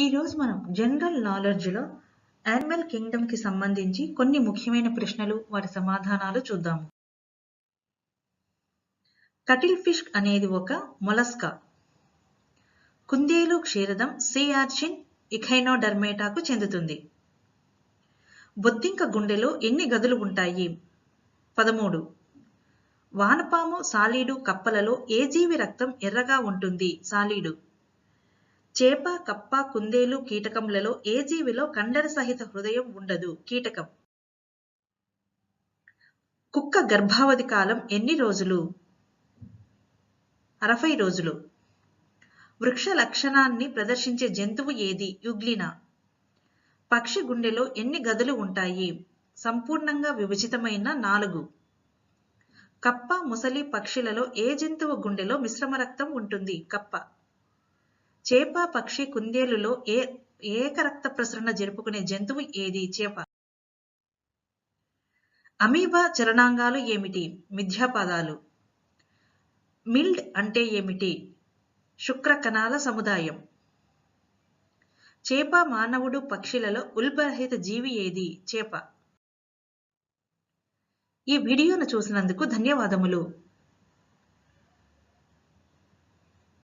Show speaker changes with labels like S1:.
S1: ఈరోజు మనం general నాలెడ్జ్లో animal కింగ్డమ్కి సంబంధించి కొన్ని ముఖ్యమైన ప్రశ్నలు వాటి సమాధానాలు చూద్దాము. కటిల్ ఫిష్ అనేది ఒక మొలస్కా. కుందేలు క్షీరదం సియార్చిన్ ఇఖైనోడర్మేటాకు చెందుతుంది. బొద్దింక గుండెలో ఎన్ని గదులు ఉంటాయి? పదమూడు. వానపాము సాలీడు కప్పలలో ఏ జీవి రక్తం ఎర్రగా ఉంటుంది? సాలీడు. చేప కప్ప కుందేలు కీటకములలో ఏ జీవిలో కండర సహిత హృదయం ఉండదు? కీటకం. కుక్క గర్భావధి కాలం ఎన్ని రోజులు? అరవై రోజులు. వృక్ష లక్షణాన్ని ప్రదర్శించే జంతువు ఏది? యుగ్లిన. పక్షి గుండెలో ఎన్ని గదులు ఉంటాయి? సంపూర్ణంగా విభజితమైన నాలుగు. కప్ప ముసలి పక్షులలో ఏ జంతువు గుండెలో మిశ్రమ రక్తం ఉంటుంది? కప్ప. చేప పక్షి కుందేలులో ఏ ఏకరక్త ప్రసరణ జరుపుకునే జంతువు ఏది? చేప. అమీబా చరణాంగాలు ఏమిటి? మిథ్యాపదాలు. మిల్డ్ అంటే ఏమిటి? శుక్ర కణాల సముదాయం. చేప మానవుడు పక్షులలో ఉల్బరహిత జీవి ఏది? చేప. ఈ వీడియోను చూసినందుకు ధన్యవాదములు.